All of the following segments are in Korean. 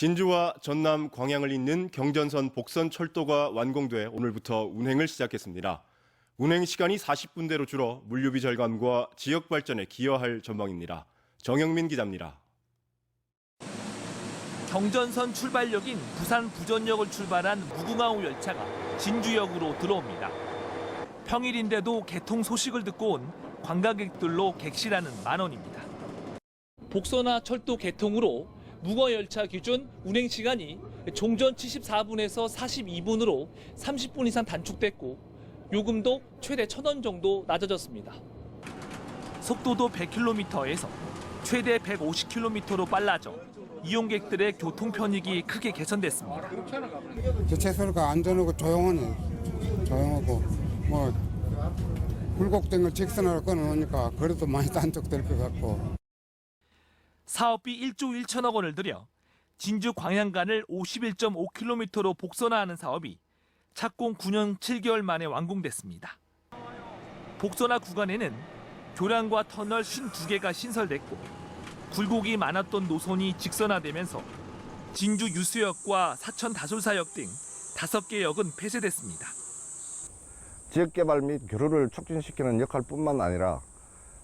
진주와 전남 광양을 잇는 경전선 복선 철도가 완공돼 오늘부터 운행을 시작했습니다. 운행 시간이 40분대로 줄어 물류비 절감과 지역 발전에 기여할 전망입니다. 정영민 기자입니다. 경전선 출발역인 부산 부전역을 출발한 무궁화호 열차가 진주역으로 들어옵니다. 평일인데도 개통 소식을 듣고 온 관광객들로 객실하는 만원입니다. 복선화 철도 개통으로 무거 열차 기준 운행 시간이 종전 74분에서 42분으로 30분 이상 단축됐고 요금도 최대 1,000원 정도 낮아졌습니다. 속도도 100km에서 최대 150km로 빨라져 이용객들의 교통 편익이 크게 개선됐습니다. 교체 소리가 안전하고 조용하네. 조용하고 뭐 굴곡된 걸 직선으로 끊어놓으니까 거리도 많이 단축될 것 같고 사업비 1조 1천억 원을 들여 진주 광양간을 51.5km로 복선화하는 사업이 착공 9년 7개월 만에 완공됐습니다. 복선화 구간에는 교량과 터널 52개가 신설됐고 굴곡이 많았던 노선이 직선화되면서 진주 유수역과 사천 다솔사역 등 5개 역은 폐쇄됐습니다. 지역개발 및 교류를 촉진시키는 역할뿐만 아니라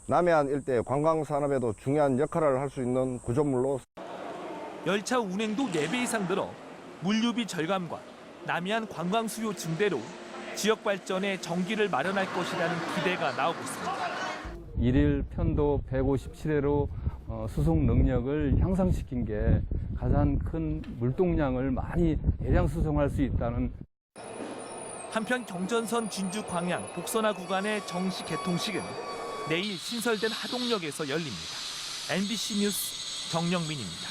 남해안 일대 관광산업에도 중요한 역할을 할 수 있는 구조물로 열차 운행도 4배 이상 늘어 물류비 절감과 남해안 관광 수요 증대로 지역 발전에 전기를 마련할 것이라는 기대가 나오고 있습니다. 일일 편도 157회로 어, 수송 능력을 향상시킨 게 가장 큰 물동량을 많이 대량 수송할 수 있다는 한편 경전선 진주 광양 복선화 구간의 정시 개통식은 내일 신설된 하동역에서 열립니다. MBC 뉴스 정영민입니다.